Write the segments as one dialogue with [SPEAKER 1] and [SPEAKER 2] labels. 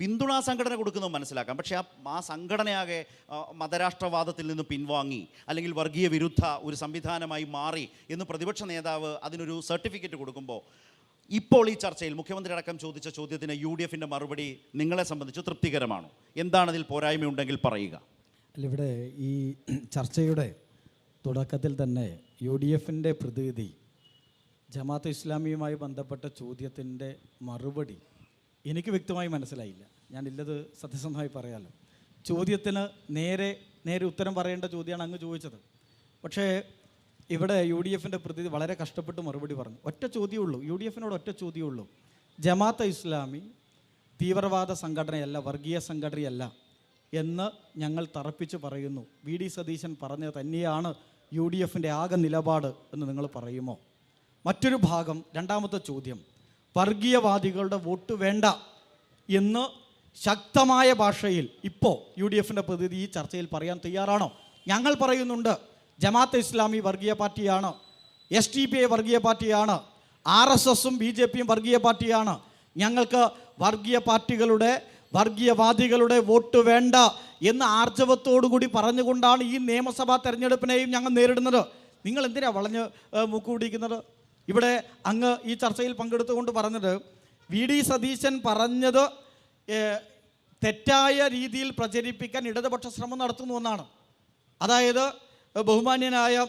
[SPEAKER 1] പിന്തുണാ സംഘടന കൊടുക്കുന്നത് മനസ്സിലാക്കാം. പക്ഷേ ആ ആ സംഘടനയാകെ മതരാഷ്ട്രവാദത്തിൽ നിന്ന് പിൻവാങ്ങി അല്ലെങ്കിൽ വർഗീയ വിരുദ്ധ ഒരു സംവിധാനമായി മാറി എന്ന് പ്രതിപക്ഷ നേതാവ് അതിനൊരു സർട്ടിഫിക്കറ്റ് കൊടുക്കുമ്പോൾ ഇപ്പോൾ ഈ ചർച്ചയിൽ മുഖ്യമന്ത്രി അടക്കം ചോദിച്ച ചോദ്യത്തിന് യു ഡി എഫിന്റെ മറുപടി നിങ്ങളെ സംബന്ധിച്ച് തൃപ്തികരമാണോ? എന്താണ് അതിൽ പോരായ്മയുണ്ടെങ്കിൽ പറയുക.
[SPEAKER 2] അല്ല ഇവിടെ ഈ ചർച്ചയുടെ തുടക്കത്തിൽ തന്നെ യു ഡി എഫിന്റെ പ്രതിനിധി ജമാഅത്ത് ഇസ്ലാമിയുമായി ബന്ധപ്പെട്ട ചോദ്യത്തിന്റെ മറുപടി എനിക്ക് വ്യക്തമായി മനസ്സിലായില്ല. ഞാനില്ലത് സത്യസന്ധമായി പറയാമല്ലോ ചോദ്യത്തിന് നേരെ നേരെ ഉത്തരം പറയേണ്ട ചോദ്യമാണ് അങ്ങ് ചോദിച്ചത്. പക്ഷേ ഇവിടെ യു ഡി എഫിന്റെ പ്രതിനിധി വളരെ കഷ്ടപ്പെട്ട് മറുപടി പറഞ്ഞു. ഒറ്റ ചോദ്യമേ ഉള്ളൂ. യു ഡി എഫിനോട് ഒറ്റ ചോദ്യമേ ഉള്ളൂ. ജമാഅത്തെ ഇസ്ലാമി തീവ്രവാദ സംഘടനയല്ല വർഗീയ സംഘടനയല്ല എന്ന് ഞങ്ങൾ തറപ്പിച്ച് പറയുന്നു. വി ഡി സതീശൻ പറഞ്ഞത് തന്നെയാണ് യു ഡി എഫിന്റെ ആകെ നിലപാട് എന്ന് നിങ്ങൾ പറയുമോ? മറ്റൊരു ഭാഗം രണ്ടാമത്തെ ചോദ്യം. വർഗീയവാദികളുടെ വോട്ട് വേണ്ട എന്ന് ശക്തമായ ഭാഷയിൽ ഇപ്പോൾ യു ഡി എഫിന്റെ പ്രതിനിധി ഈ ചർച്ചയിൽ പറയാൻ തയ്യാറാണോ? ഞങ്ങൾ പറയുന്നുണ്ട് ജമാഅത്ത് ഇസ്ലാമി വർഗീയ പാർട്ടിയാണ് എസ് ടി പി ഐ വർഗീയ പാർട്ടിയാണ് ആർ എസ് എസും ബി ജെ പിയും വർഗീയ പാർട്ടിയാണ്. ഞങ്ങൾക്ക് വർഗീയ പാർട്ടികളുടെ വർഗീയവാദികളുടെ വോട്ട് വേണ്ട എന്ന് ആർജവത്തോടുകൂടി പറഞ്ഞുകൊണ്ടാണ് ഈ നിയമസഭാ തെരഞ്ഞെടുപ്പിനെയും ഞങ്ങൾ നേരിടുന്നത്. നിങ്ങൾ എന്തിനാണ് വളഞ്ഞ് ഏഹ്, മൂക്ക് പിടിക്കുന്നത് ഇവിടെ അങ്ങ് ഈ ചർച്ചയിൽ പങ്കെടുത്തുകൊണ്ട് പറഞ്ഞത് വി ഡി സതീശൻ പറഞ്ഞത് തെറ്റായ രീതിയിൽ പ്രചരിപ്പിക്കാൻ ഇടതുപക്ഷ ശ്രമം നടത്തുന്നു എന്നാണ്. അതായത് ബഹുമാന്യനായ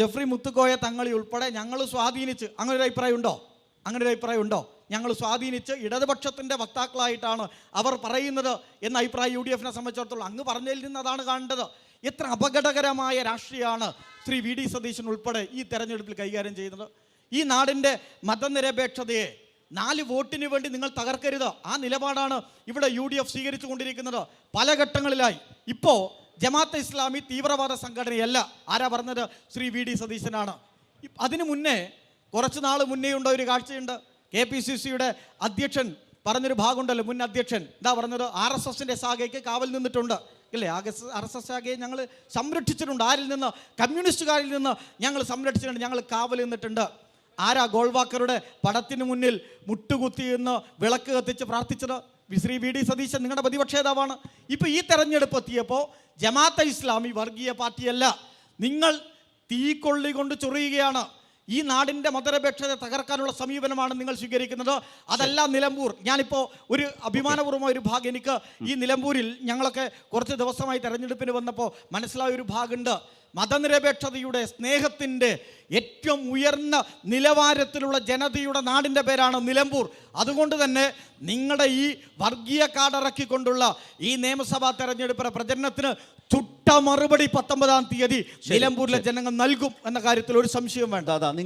[SPEAKER 2] ജഫ്രി മുത്തുക്കോയ തങ്ങളി ഉൾപ്പെടെ ഞങ്ങൾ സ്വാധീനിച്ച് അങ്ങനെ ഒരു അഭിപ്രായം ഉണ്ടോ അങ്ങനെ ഒരു അഭിപ്രായം ഉണ്ടോ ഞങ്ങൾ സ്വാധീനിച്ച് ഇടതുപക്ഷത്തിന്റെ വക്താക്കളായിട്ടാണ് അവർ പറയുന്നത് എന്ന അഭിപ്രായം യു ഡി എഫിനെ സംബന്ധിച്ചിടത്തോളം. അങ്ങ് പറഞ്ഞതിൽ നിന്ന് അതാണ് കാണേണ്ടത്. എത്ര അപകടകരമായ രാഷ്ട്രീയമാണ് ശ്രീ വി ഡി സതീശൻ ഉൾപ്പെടെ ഈ തെരഞ്ഞെടുപ്പിൽ കൈകാര്യം ചെയ്യുന്നത്. ഈ നാടിന്റെ മതനിരപേക്ഷതയെ നാല് വോട്ടിന് വേണ്ടി നിങ്ങൾ തകർക്കരുത്. ആ നിലപാടാണ് ഇവിടെ യു ഡി എഫ് സ്വീകരിച്ചു കൊണ്ടിരിക്കുന്നത് പല ഘട്ടങ്ങളിലായി. ഇപ്പോൾ ജമാഅത്ത് ഇസ്ലാമി തീവ്രവാദ സംഘടനയല്ല. ആരാ പറഞ്ഞത്? ശ്രീ വി ഡി സതീശനാണ്. അതിനു മുന്നേ കുറച്ച് നാൾ മുന്നേ ഉണ്ട ഒരു കാഴ്ചയുണ്ട്? കെ പി സി സിയുടെ അധ്യക്ഷൻ പറഞ്ഞൊരു ഭാഗമുണ്ടല്ലോ മുൻ അധ്യക്ഷൻ. എന്താ പറഞ്ഞത്? ആർ എസ് എസിന്റെ ശാഖയ്ക്ക് കാവൽ നിന്നിട്ടുണ്ട്. ഇല്ലേ? ആർ എസ് എസ് ശാഖയെ ഞങ്ങൾ സംരക്ഷിച്ചിട്ടുണ്ട്. ആരിൽ നിന്ന്? കമ്മ്യൂണിസ്റ്റുകാരിൽ നിന്ന് ഞങ്ങൾ സംരക്ഷിച്ചിട്ടുണ്ട്. ഞങ്ങൾ കാവൽ നിന്നിട്ടുണ്ട്. ആരാ ഗോൾവാക്കറുടെ പടത്തിന് മുന്നിൽ മുട്ടുകുത്തി എന്ന് വിളക്ക് കത്തിച്ച് പ്രാർത്ഥിച്ചത്? ശ്രീ വി ഡി സതീശൻ നിങ്ങളുടെ പ്രതിപക്ഷ ഇപ്പൊ ഈ തെരഞ്ഞെടുപ്പ് എത്തിയപ്പോൾ ജമാഅത്തെ ഇസ്ലാമി വർഗീയ പാർട്ടിയല്ല. നിങ്ങൾ തീക്കൊള്ളി കൊണ്ട് ചൊറിയുകയാണ്. ഈ നാടിന്റെ മതനിരപേക്ഷത തകർക്കാനുള്ള സമീപനമാണ് നിങ്ങൾ സ്വീകരിക്കുന്നത്. അതല്ല നിലമ്പൂർ. ഞാനിപ്പോൾ ഒരു അഭിമാനപൂർവമായ ഒരു ഭാഗം എനിക്ക് ഈ നിലമ്പൂരിൽ ഞങ്ങളൊക്കെ കുറച്ച് ദിവസമായി തെരഞ്ഞെടുപ്പിന് വന്നപ്പോൾ മനസ്സിലായ ഒരു ഭാഗമുണ്ട്. മതനിരപേക്ഷതയുടെ സ്നേഹത്തിന്റെ ഏറ്റവും ഉയർന്ന നിലവാരത്തിലുള്ള ജനതയുടെ നാടിന്റെ പേരാണ് നിലമ്പൂർ. അതുകൊണ്ട് തന്നെ നിങ്ങളുടെ ഈ വർഗീയ കാർഡിറക്കിക്കൊണ്ടുള്ള ഈ നിയമസഭാ തെരഞ്ഞെടുപ്പ് പ്രചരണത്തിന് ചുട്ട മറുപടി പത്തൊമ്പതാം തീയതി നിലമ്പൂരിലെ ജനങ്ങൾ നൽകും എന്ന കാര്യത്തിൽ ഒരു സംശയം വേണ്ട.
[SPEAKER 1] അതാ നിങ്ങൾ